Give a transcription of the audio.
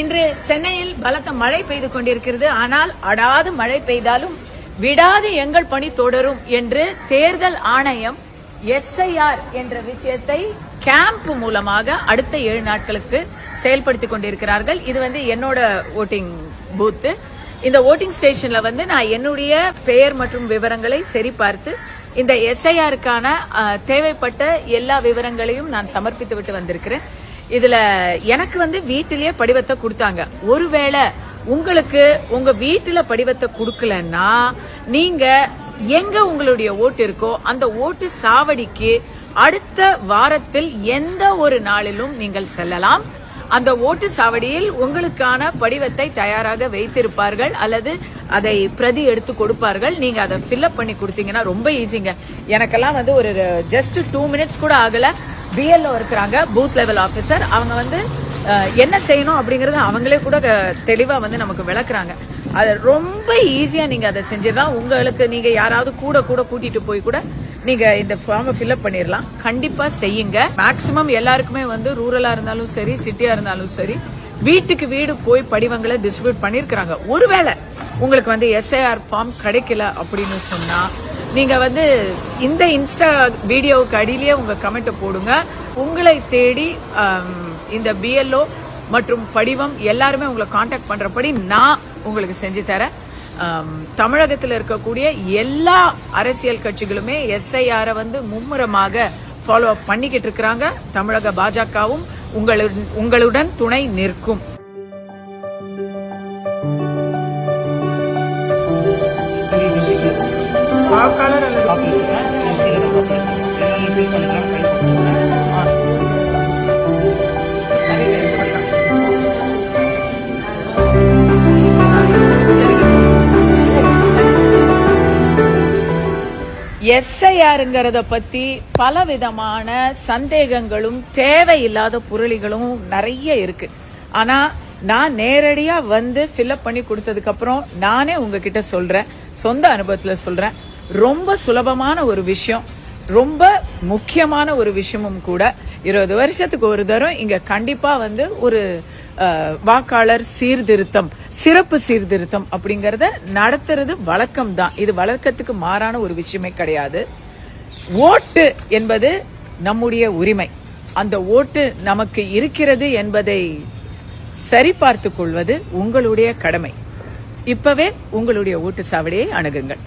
இன்று சென்னையில் பலத்த மழை பெய்து கொண்டிருக்கிறது. ஆனால் அடாது மழை பெய்தாலும் விடாது எங்கள் பணி தொடரும் என்று தேர்தல் ஆணையம் எஸ்ஐஆர் என்ற விஷயத்தை கேம்ப் மூலமாக அடுத்த ஏழு நாட்களுக்கு செயல்படுத்திக் கொண்டிருக்கிறார்கள். இது வந்து என்னோட ஓட்டிங் பூத்து இந்த ஓட்டிங் ஸ்டேஷன்ல வந்து நான் என்னுடைய பெயர் மற்றும் விவரங்களை சரிபார்த்து இந்த எஸ்ஐஆருக்கான தேவைப்பட்ட எல்லா விவரங்களையும் நான் சமர்ப்பித்து விட்டு வந்திருக்கிறேன். இதுல எனக்கு வந்து வீட்டிலேயே படிவத்தை கொடுத்தாங்க. ஒருவேளை உங்களுக்கு உங்க வீட்டுல படிவத்தை கொடுக்கலன்னா நீங்க எங்க உங்களுடைய ஓட்டு இருக்கோ அந்த ஓட்டு சாவடிக்கு அடுத்த வாரத்தில் எந்த ஒரு நாளிலும் நீங்கள் செல்லலாம். அந்த ஓட்டு சாவடியில் உங்களுக்கான படிவத்தை தயாராக வைத்திருப்பார்கள் அல்லது அதை பிரதி எடுத்து கொடுப்பார்கள். நீங்க அதை ஃபில்அப் பண்ணி கொடுத்தீங்கன்னா ரொம்ப ஈஸிங்க எனக்கெல்லாம் வந்து ஒரு ஜஸ்ட் டூ மினிட்ஸ் கூட ஆகல. பிஎல்ஓ இருக்கிறாங்க பூத் லெவல் ஆபீசர் அவங்க வந்து என்ன செய்யணும் அப்படிங்கறத அவங்களே கூட தெளிவா வந்து நமக்கு விளக்குறாங்க. அது ரொம்ப ஈஸியா நீங்க அதை செஞ்சிடலாம். உங்களுக்கு நீங்க யாராவது கூட கூட கூட்டிட்டு போய் கூட நீங்க இந்த ஃபார்மை ஃபில்அப் பண்ணிடலாம். கண்டிப்பா செய்யுங்க. மேக்சிமம் எல்லாருக்குமே வந்து ரூரலா இருந்தாலும் சரி சிட்டியா இருந்தாலும் சரி வீட்டுக்கு வீடு போய் படிவங்களை டிஸ்ட்ரிபியூட் பண்ணிருக்கிறாங்க. ஒருவேளை உங்களுக்கு வந்து எஸ்ஐஆர் ஃபார்ம் கிடைக்கல அப்படின்னு சொன்னா நீங்க வந்து இந்த இன்ஸ்டா வீடியோவுக்கு அடியிலேயே உங்க கமெண்ட்டை போடுங்க. உங்களை தேடி இந்த பிஎல்ஓ மற்றும் படிவம் எல்லாருமே உங்களை காண்டாக்ட் பண்றபடி நான் உங்களுக்கு செஞ்சு தரேன். தமிழகத்தில் இருக்கக்கூடிய எல்லா அரசியல் கட்சிகளுமே எஸ்ஐஆரை வந்து மும்முரமாக ஃபாலோ அப் பண்ணிக்கிட்டு இருக்கிறாங்க. தமிழக பாஜகவும் உங்களுடன் உங்களுடன் துணை நிற்கும். வாக்காளர் அல்லது எஸ்ஐஆருங்கிறத பத்தி பல விதமான சந்தேகங்களும் தேவையில்லாத புரளிகளும் நிறைய இருக்கு. ஆனா நான் நேரடியா வந்து ஃபில்அப் பண்ணி கொடுத்ததுக்கு அப்புறம் நானே உங்ககிட்ட சொல்றேன் சொந்த அனுபவத்துல சொல்றேன். ரொம்ப சுலபமான ஒரு விஷயம் ரொம்ப முக்கியமான ஒரு விஷயமும் கூட. இருபது வருஷத்துக்கு ஒரு தரம் இங்க கண்டிப்பா வந்து ஒரு வாக்காளர் சீர்திருத்தம் சிறப்பு சீர்திருத்தம் அப்படிங்கறத நடத்துறது வழக்கம் தான் இது வழக்கத்துக்கு மாறான ஒரு விஷயமே கிடையாது. ஓட்டு என்பது நம்முடைய உரிமை. அந்த ஓட்டு நமக்கு இருக்கிறது என்பதை சரிபார்த்துக் கொள்வது உங்களுடைய கடமை. இப்பவே உங்களுடைய ஓட்டு சாவடியை அணுகுங்கள்.